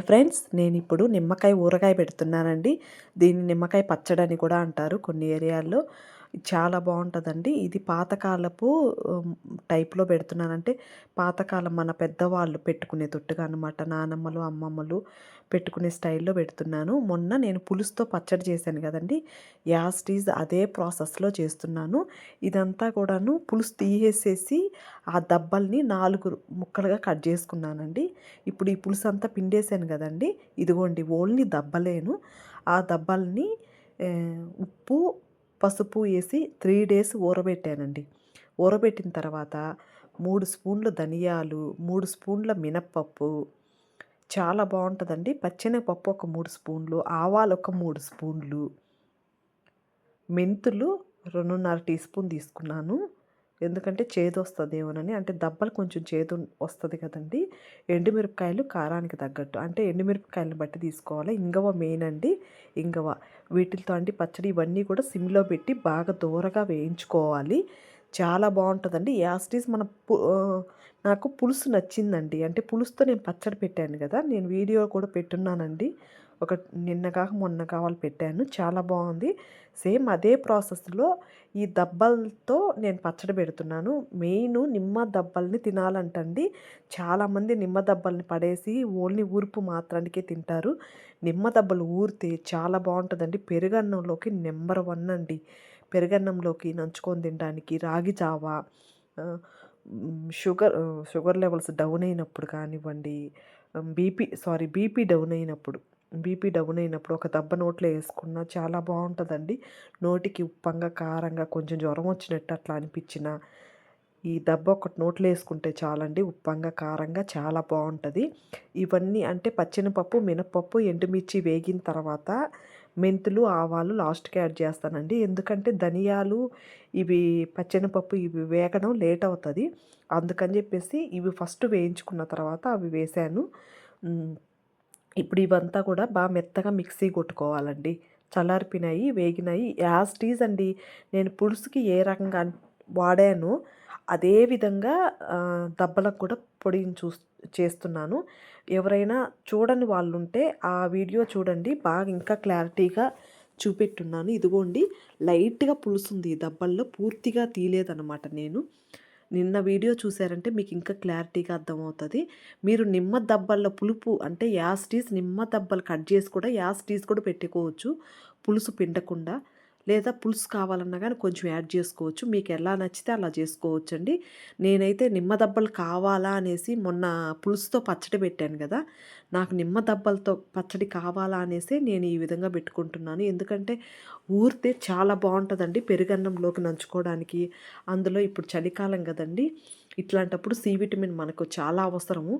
Friends నేను ఇప్పుడు నిమ్మకాయ ఊరగాయ పెడుతున్నానండి. దీన్ని నిమ్మకాయ పచ్చడి అని కూడా అంటారు కొన్ని ఏరియాల్లో. చాలా బాగుంటుందండి ఇది పాతకాలపు టైప్లో పెడుతున్నానంటే పాతకాలం మన పెద్దవాళ్ళు పెట్టుకునే తొట్టుగా అనమాట నానమ్మలు అమ్మమ్మలు పెట్టుకునే స్టైల్లో పెడుతున్నాను. మొన్న నేను పులుసుతో పచ్చడి చేశాను కదండి. యాస్టీజ్ అదే ప్రాసెస్లో చేస్తున్నాను. ఇదంతా కూడాను పులుసు తీసేసి ఆ దబ్బల్ని నాలుగు ముక్కలుగా కట్ చేసుకున్నానండి. ఇప్పుడు ఈ పులుసు అంతా పిండేసాను కదండి. ఇదిగోండి ఓన్లీ దబ్బలేను. ఆ దబ్బల్ని ఉప్పు పసుపు వేసి త్రీ డేస్ ఊరబెట్టానండి. ఊరబెట్టిన తర్వాత మూడు స్పూన్లు ధనియాలు మూడు స్పూన్ల మినప్పప్పు. చాలా బాగుంటుందండి. పచ్చెనపప్పు ఒక మూడు స్పూన్లు ఆవాలు ఒక మూడు స్పూన్లు. మెంతులు రెండున్నర టీ స్పూన్ తీసుకున్నాను. ఎందుకంటే చేదు వస్తుందేమోనని అంటే దెబ్బలు కొంచెం చేదు వస్తుంది కదండి. ఎండుమిరపకాయలు కారానికి తగ్గట్టు. అంటే ఎండుమిరపకాయలను బట్టి తీసుకోవాలి? ఇంగవ మెయిన్ అండి ఇంగవ. వీటితో అండి పచ్చడి ఇవన్నీ కూడా సిమ్లో పెట్టి బాగా దూరగా వేయించుకోవాలి. చాలా బాగుంటుందండి. యాస్టీస్ మన నాకు పులుసు నచ్చిందండి. అంటే పులుసుతో నేను పచ్చడి పెట్టాను కదా. నేను వీడియో కూడా పెట్టున్నానండి. ఒక నిన్నగా మొన్న కావాలి పెట్టాను. చాలా బాగుంది. సేమ్ అదే ప్రాసెస్లో ఈ దబ్బలతో నేను పచ్చడి పెడుతున్నాను. మెయిన్ నిమ్మ దబ్బల్ని తినాలంటండి. చాలామంది నిమ్మ దబ్బల్ని పడేసి ఓన్లీ ఊర్పు మాత్రానికే తింటారు. నిమ్మ దబ్బలు ఊరితే చాలా బాగుంటుందండి. పెరుగన్నంలోకి నెంబర్ వన్ అండి. పెరుగన్నంలోకి నంచుకొని తినడానికి రాగి జావా షుగర్ షుగర్ లెవెల్స్ డౌన్ అయినప్పుడు కానివ్వండి బీపీ సారీ బీపీ డౌన్ అయినప్పుడు బీపీ డౌన్ అయినప్పుడు ఒక దెబ్బ నోట్లో వేసుకున్నా చాలా బాగుంటుందండి. నోటికి ఉప్పంగా కారంగా కొంచెం జ్వరం వచ్చినట్టు అట్లా అనిపించిన ఈ దెబ్బ ఒకటి నోట్లో వేసుకుంటే చాలండి. ఉప్పంగా కారంగా చాలా బాగుంటుంది. ఇవన్నీ అంటే పచ్చినపప్పు మినపప్పు ఎండుమిర్చి వేగిన తర్వాత మెంతులు ఆవాలు లాస్ట్కి యాడ్ చేస్తానండి. ఎందుకంటే ధనియాలు ఇవి పచ్చెనపప్పు ఇవి వేగడం లేట్ అవుతుంది. అందుకని చెప్పేసి ఇవి ఫస్ట్ వేయించుకున్న తర్వాత అవి వేసాను. ఇప్పుడు ఇవంతా కూడా బాగా మెత్తగా మిక్సీ కొట్టుకోవాలండి. చల్లారిపినాయి వేగినాయి. యాజ్ టీజ్ అండి నేను పులుసుకి ఏ రకంగా వాడాను అదే విధంగా దెబ్బలకు కూడా పొడిని చూ చేస్తున్నాను. ఎవరైనా చూడని వాళ్ళు ఉంటే ఆ వీడియో చూడండి. బాగా ఇంకా క్లారిటీగా చూపెట్టున్నాను. ఇదిగోండి లైట్గా పులుసుంది దెబ్బల్లో పూర్తిగా తీయలేదన్నమాట నేను. నిన్న వీడియో చూసారంటే మీకు ఇంకా క్లారిటీగా అర్థమవుతుంది. మీరు నిమ్మ దబ్బల్లో పులుపు అంటే యాస్టీస్ నిమ్మ దబ్బలు కట్ చేసి కూడా యాస్టీస్ కూడా పెట్టుకోవచ్చు. పులుసు పిండకుండా. లేదా పులుసు కావాలన్నా కానీ కొంచెం యాడ్ చేసుకోవచ్చు. మీకు ఎలా నచ్చితే అలా చేసుకోవచ్చు అండి నేనైతే నిమ్మ దబ్బలు కావాలా అనేసి మొన్న పులుసుతో పచ్చడి పెట్టాను కదా నాకు నిమ్మ దబ్బలతో పచ్చడి కావాలా అనేసి నేను ఈ విధంగా పెట్టుకుంటున్నాను. ఎందుకంటే ఊరితే చాలా బాగుంటుందండి పెరుగన్నంలోకి నంచుకోవడానికి. అందులో ఇప్పుడు చలికాలం కదండి ఇట్లాంటప్పుడు సి విటమిన్ మనకు చాలా అవసరము.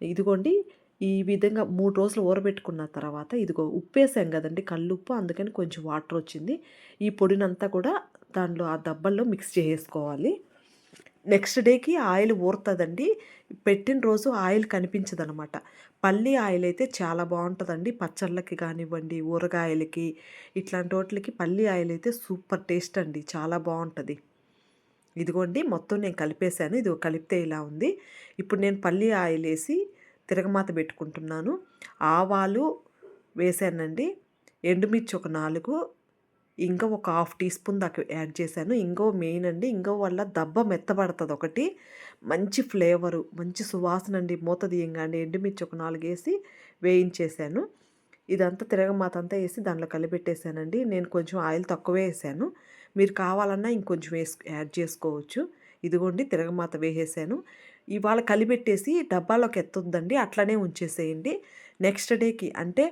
ఇదిగోండి ఈ విధంగా మూడు రోజులు ఊరబెట్టుకున్న తర్వాత ఇదిగో ఉప్పు వేసాం కదండి కల్లుప్పు అందుకని కొంచెం వాటర్ వచ్చింది. ఈ పొడినంతా కూడా దాంట్లో ఆ దబ్బల్లో మిక్స్ చేసుకోవాలి నెక్స్ట్ డేకి ఆయిల్ ఊరుతుందండి. పెట్టిన రోజు ఆయిల్ కనిపించదనమాట పల్లీ పల్లి ఆయిల్ అయితే చాలా బాగుంటుందండి. పచ్చళ్ళకి కానివ్వండి ఊరగాయలకి ఇట్లాంటి వాటికి పల్లి ఆయిల్ అయితే సూపర్ టేస్ట్ అండి. చాలా బాగుంటుంది. ఇదిగోండి మొత్తం నేను కలిపేశాను. ఇది కలిపితే ఇలా ఉంది. ఇప్పుడు నేను పల్లి ఆయిల్ వేసి తిరగమాత పెట్టుకుంటున్నాను. ఆవాలు వేసానండి. ఎండుమిర్చి ఒక నాలుగు ఇంకా ఒక హాఫ్ టీ స్పూన్ దాకా యాడ్ చేశాను. ఇంకో మెయిన్ అండి ఇంకో వల్ల దబ్బ మెత్తబడుతుంది ఒకటి. మంచి ఫ్లేవరు మంచి సువాసన అండి మూత తీయంగానే ఎండుమిర్చి ఒక నాలుగు వేసి వేయించేసాను ఇదంతా తిరగమాత అంతా వేసి దాంట్లో కలిపెట్టేశానండి. నేను కొంచెం ఆయిల్ తక్కువే వేసాను. మీరు కావాలన్నా ఇంకొంచెం వేసు యాడ్ చేసుకోవచ్చు. ఇదిగోండి తిరగమాత వేసేసాను. ఇవాళ కలిపెట్టేసి డబ్బాలోకి ఎత్తుందండి అట్లనే ఉంచేసేయండి. నెక్స్ట్ డేకి అంటే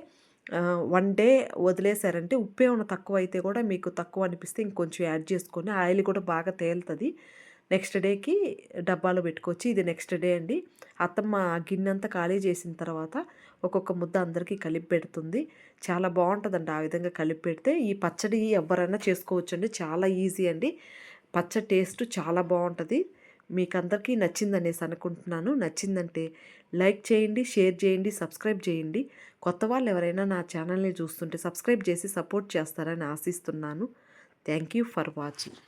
వన్ డే వదిలేసారంటే ఉప్పు ఏమైనా తక్కువ అయితే కూడా మీకు తక్కువ అనిపిస్తే ఇంకొంచెం యాడ్ చేసుకొని ఆయిల్ కూడా బాగా తేలుతుంది. నెక్స్ట్ డేకి డబ్బాలో పెట్టుకోవచ్చు ఇది నెక్స్ట్ డే అండి. అత్తమ్మ గిన్నె అంతా ఖాళీ చేసిన తర్వాత ఒక్కొక్క ముద్ద అందరికీ కలిపి పెడుతుంది. చాలా బాగుంటుందండి ఆ విధంగా కలిపి పెడితే. ఈ పచ్చడి ఎవరైనా చేసుకోవచ్చు అండి చాలా ఈజీ అండి. పచ్చ టేస్ట్ చాలా బాగుంటుంది మీకు అందరికీ నచ్చిందనేసి అనుకుంటున్నాను. నచ్చిందంటే లైక్ చేయండి షేర్ చేయండి సబ్స్క్రైబ్ చేయండి. కొత్త వాళ్ళు ఎవరైనా నా ఛానల్ని చూస్తుంటే సబ్స్క్రైబ్ చేసి సపోర్ట్ చేస్తారని ఆశిస్తున్నాను. Thank you for watching.